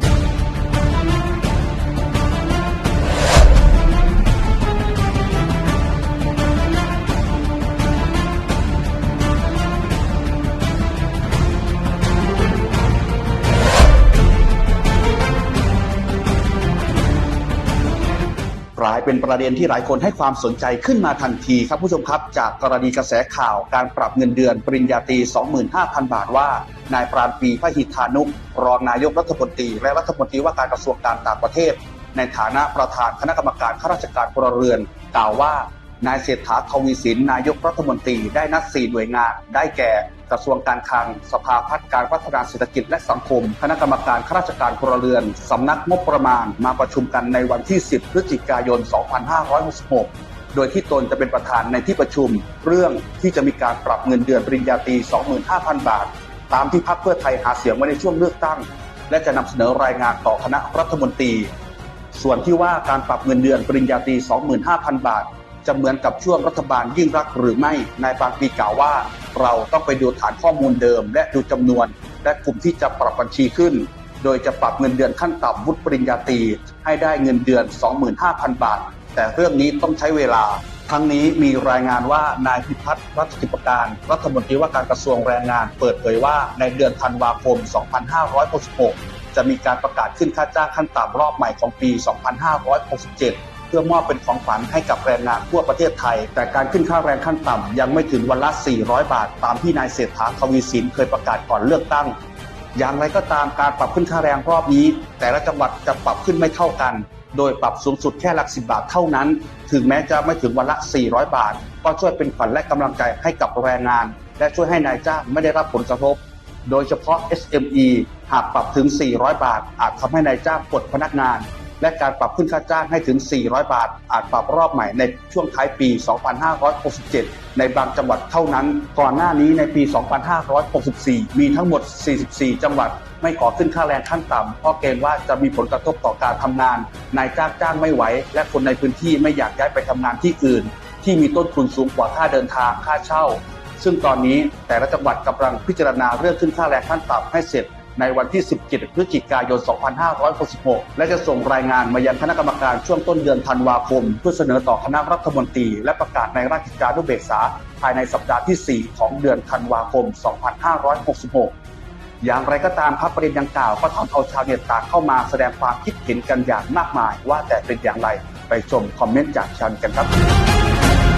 Thank you. ลายเป็นประเด็นที่หลายคนให้ความสนใจขึ้นมาทันทีครับผู้ชมครับ จากกรณีกระแสข่าวการปรับเงินเดือนปริญญาตรี 25,000 บาทว่า นายปราณปีพะหิทธานุรองนายกรัฐมนตรี และรัฐมนตรีว่าการกระทรวงการต่างประเทศ ในฐานะประธานคณะกรรมการข้าราชการพลเรือน กล่าวว่านายเศรษฐาทวีสินนายกรัฐมนตรีได้นัดสี่หน่วยงานได้แก่ กระทรวงการคลัง สภาพัฒน์การพัฒนาเศรษฐกิจและสังคม คณะกรรมการข้าราชการพลเรือน สำนักงบประมาณ มาประชุมกันในวันที่ 10 พฤศจิกายน 2566โดยที่ตนจะเป็นประธานในที่ประชุม เรื่องที่จะมีการปรับเงินเดือนปริญญาตรี 25,000 บาท ตามที่พรรคเพื่อไทยหาเสียงไว้ในช่วงเลือกตั้ง และจะนำเสนอรายงานต่อคณะรัฐมนตรี ส่วนที่ว่าการปรับเงินเดือนปริญญาตรี 25,000 บาท จะเหมือนกับช่วงรัฐบาลยิ่งรักหรือไม่นายบางปีกล่าวว่า เราต้องไปดูฐานข้อมูลเดิม และดูจำนวน และกลุ่มที่จะปรับบัญชีขึ้น โดยจะปรับเงินเดือนขั้นต่ำวุฒิปริญญาตรีให้ได้เงินเดือน 25,000 บาท แต่เรื่องนี้ต้องใช้เวลา ทั้งนี้มีรายงานว่านายพิพัฒน์รัชกิจการ รัฐมนตรีว่าการกระทรวงแรงงาน เปิดเผยว่าในเดือนธันวาคม 2566 จะมีการประกาศขึ้นค่าจ้างขั้นต่ำรอบใหม่ของปี 2567 เพื่อมอบเป็นของขวัญให้กับแรงงานทั่วประเทศไทย แต่การขึ้นค่าแรงขั้นต่ำยังไม่ถึงวันละ 400 บาท ตามที่นายเศรษฐาทวีสินเคยประกาศก่อนเลือกตั้ง อย่างไรก็ตามการปรับขึ้นค่าแรงรอบนี้ แต่ละจังหวัดจะปรับขึ้นไม่เท่ากัน โดยปรับสูงสุดแค่หลักสิบบาทเท่านั้น ถึงแม้จะไม่ถึงวันละ 400 บาท ก็ช่วยเป็นขวัญและกำลังใจให้กับแรงงาน และช่วยให้นายจ้างไม่ได้รับผลกระทบโดยเฉพาะ SME หากปรับถึง 400 บาท อาจทำให้นายจ้างปลดพนักงาน และการปรับขึ้นค่าจ้างให้ถึง 400 บาท อาจปรับรอบใหม่ในช่วงท้ายปี 2567 ในบางจังหวัดเท่านั้น ก่อนหน้านี้ในปี 2564 มีทั้งหมด 44 จังหวัด ไม่ขอขึ้นค่าแรงขั้นต่ำเพราะเกรงว่าจะมีผลกระทบต่อการทำงาน นายจ้างจ้างไม่ไหว และคนในพื้นที่ไม่อยากย้ายไปทำงานที่อื่น ที่มีต้นทุนสูงกว่าค่าเดินทางค่าเช่า ซึ่งตอนนี้แต่ละจังหวัดกำลังพิจารณาเรื่องขึ้นค่าแรงขั้นต่ำให้เสร็จ ในวันที่ 17 พฤศจิกายน 2566 และจะส่งรายงานมายังคณะกรรมการช่วงต้นเดือนธันวาคม เพื่อเสนอต่อคณะรัฐมนตรี และประกาศในราชกิจจานุเบกษา ภายในสัปดาห์ที่ 4 ของเดือนธันวาคม 2566 อย่างไรก็ตามครับประเด็นดังกล่าวก็ทำเอาชาวเน็ตต่างเข้ามาแสดงความคิดเห็นกันอย่างมากมาย ว่าแต่เป็นอย่างไรไปชมคอมเมนต์จากชาวเน็ตกันครับ